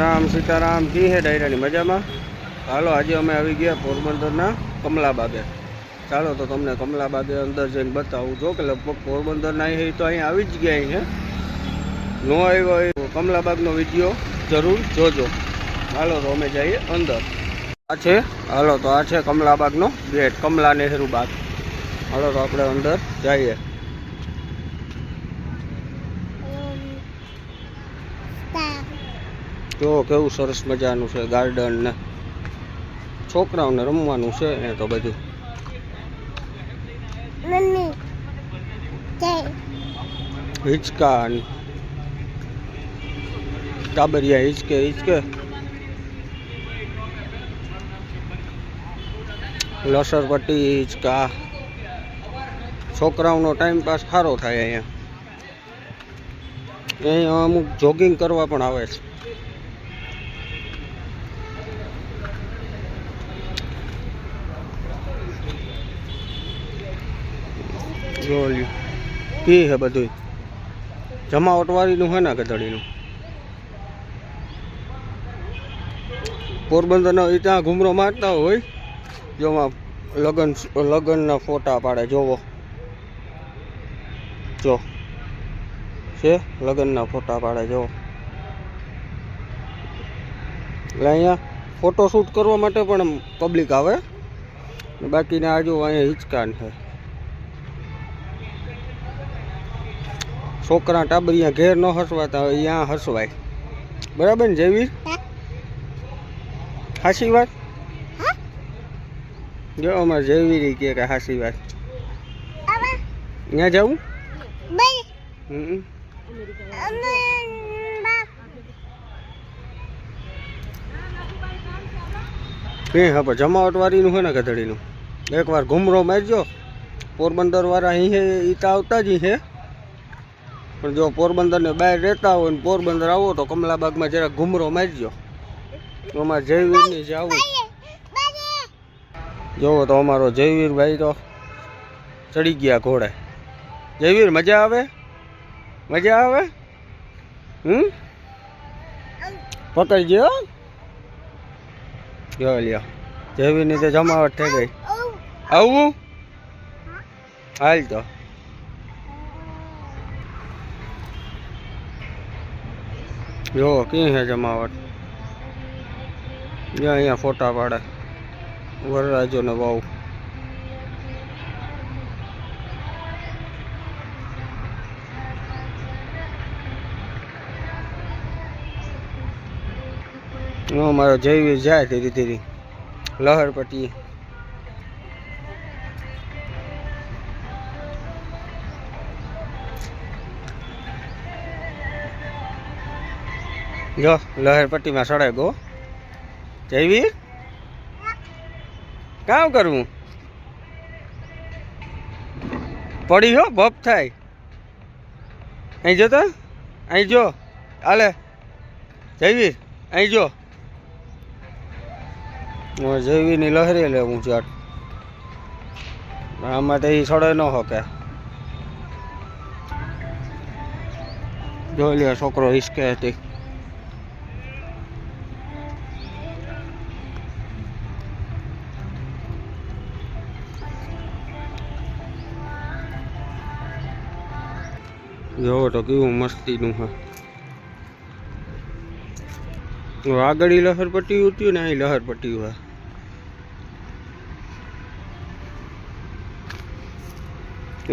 રામ સીતારામ કી હે ડાયરાની મજામાં? હાલો, આજે અમે આવી ગયા પોરબંદરના કમલાબાગે. ચાલો તો તમને કમલાબાગે અંદર જઈને બતાવું. જો કે લગભગ પોરબંદરના અહીં તો અહીં આવી જ ગયા અહીં ન આવ્યો હોય કમલાબાગનો વીડિયો જરૂર જોજો. હાલો તો અમે જઈએ અંદર. આ છે, હાલો તો આ છે કમલાબાગનો ગેટ, કમલા નેહરુ બાગ. હાલો તો આપણે અંદર જઈએ. જો કેવું સરસ મજાનું છે ગાર્ડન ને. છોકરાઓને રમવાનું છે એ તો બધું. હિંચકા ને ટાબરિયા હિંચકે હિંચકે. લસરપટ્ટી હિંચકા. છોકરાઓનો ટાઈમ પાસ સારો થાય અહીંયા. અહીંયા અમુક જોગિંગ કરવા પણ આવે છે. જોયું. એ હે બધું જમાવટ વાળીનું હે ને ગધડીનું? પોરબંદરનો એ ત્યાં ઘૂમરો મારતા હોય, જોમાં લગન લગનના ફોટા પાડે, જોવો. જો. છે? લગ્નના ફોટા પાડે જોવો એટલે અહીંયા ફોટો શૂટ કરવા માટે પણ પબ્લિક આવે. બાકીના આજુ અહીંયા હિંચકાન છે. છોકરા ટાબરિયા ઘેર ન હસવાતા હોય અહીંયા હસવાય. બરાબર ને જેવી હાસી વાત? જો અમારે જેવી રહી કે હાસી વાત. ત્યાં જવું કે હા પણ જમાવટ વાળીનું હોય ને ગધડીનું? એકવાર ઘૂમરો મારજો. પોરબંદર વાળા અહીં હે તો આવતા જ છે પણ જો પોરબંદરને બહાર રહેતા હોય ને પોરબંદર આવો તો કમલાબાગમાં જરાક ઘૂમરો મારજો. અમારે જયવીરની જે આવું. જોવો તો અમારો જયવીર ભાઈ તો ચડી ગયા ઘોડે. જયવીર, મજા આવે? મજા આવે? હમ? પકડજો હો. જો લ્યો. જયવીરની તો જમાવટ થઈ ગઈ. આવું? હાલ તો. જો, ક્યાં હે જમાવટ? જો, અહીંયા ફોટા પાડે. વરરાજો ને વાવ મારો જૈવી જાય ધીરે ધીરે. લહરપટ્ટી. જો લહેરપટ્ટીમાં સડે ગો જયવીર? કામ કરવું? પડી હો બપ થાય. અહીં જો તો, અહીં જો. આલે જયવીર, અહીં જો. હું જયવીરની લહેરી લેવું ચાટ આમાં તો એ સડે ન હોકે. જોઈ લે, છોકરો હિસકે હતી. જોવો તો કેવું મસ્તીનું હા. આગળ ઈ લહરપટ્ટી ઉતર્યું ને અહીં લહરપટ્ટી હોય.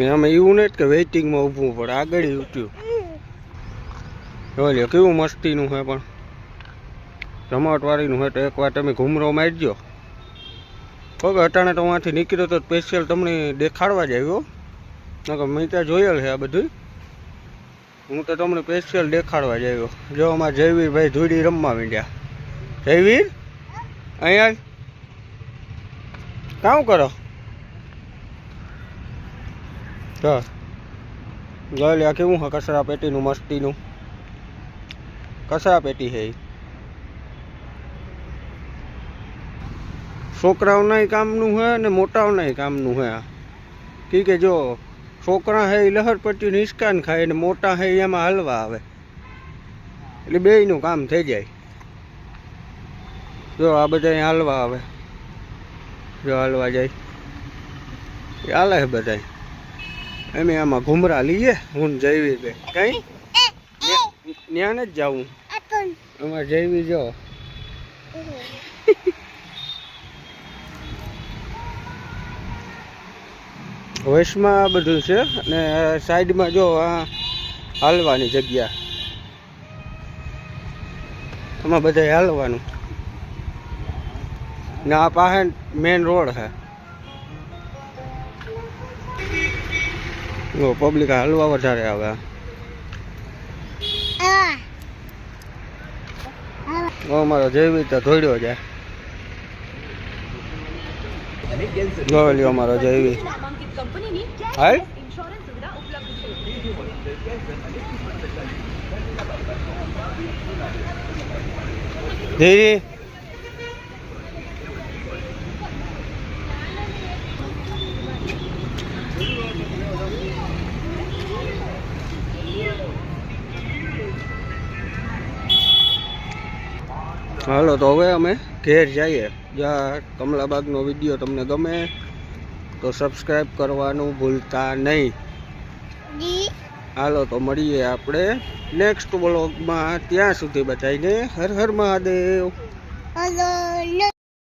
આમાં એવું નથી કે વેઇટિંગમાં ઊભું પડે, આગળ ઉઠ્યું જોઈ લ્યો, કેવું મસ્તીનું છે પણ. જમાવટવાળીનું હોય તો એકવાર તમે ઘૂમરો મારજો. કોઈ અટાણે તો વાંથી નીકળ્યો તો સ્પેશિયલ તમને દેખાડવા જ આવ્યો નકર મેં ત્યાં જોયેલ છે આ બધું હું તો તમને સ્પેશિયલ દેખાડવા જ આવ્યો. જો અમારા જયવીરભાઈ ધૂળી રમવા માંડ્યા. જયવીર? અહીંયા? કામ કરો? તો જોઈ લે આ કેવું હા કચરા પેટીનું, મસ્તીનું. કચરા પેટી છે. છોકરાઓના કામનું હે ને મોટાઓના કામનું હે આ. કી કે જો છોકરા હે એ લહરપટ્ટી નિષ્કાન ખાય અને મોટા હે એમાં હલવા આવે. એટલે બેયનું કામ થઈ જાય. જો આ બધા હાલવા આવે. જો હાલવા જાય. એ હાલે છે બધા. એમ આમાં ઘુમરા લઈએ હું જઈવી જયવી બે કઈ? ત્યાં જ જાવું. અમારે જયવી જો. આ બધું છે અને સાઈડમાં જો આ હાલવાની જગ્યા. આમાં બધા હાલવાનું. ને આ પાસે મેન રોડ છે. જો પબ્લિક હાલવા વધારે આવે. અમારો જયવી તો ધોડ્યો જાય જો લ્યો અમારો જયવી હાય. ધીરી. હાલો તો હવે અમે ઘેર જઈએ. જ્યાં કમલાબાગનો વીડિયો તમને ગમે તો સબસ્ક્રાઈબ કરવાનું ભૂલતા નહીં. હાલો તો મળીએ આપણે નેક્સ્ટ બ્લોગમાં ત્યાં સુધી બધાને હર હર મહાદેવ.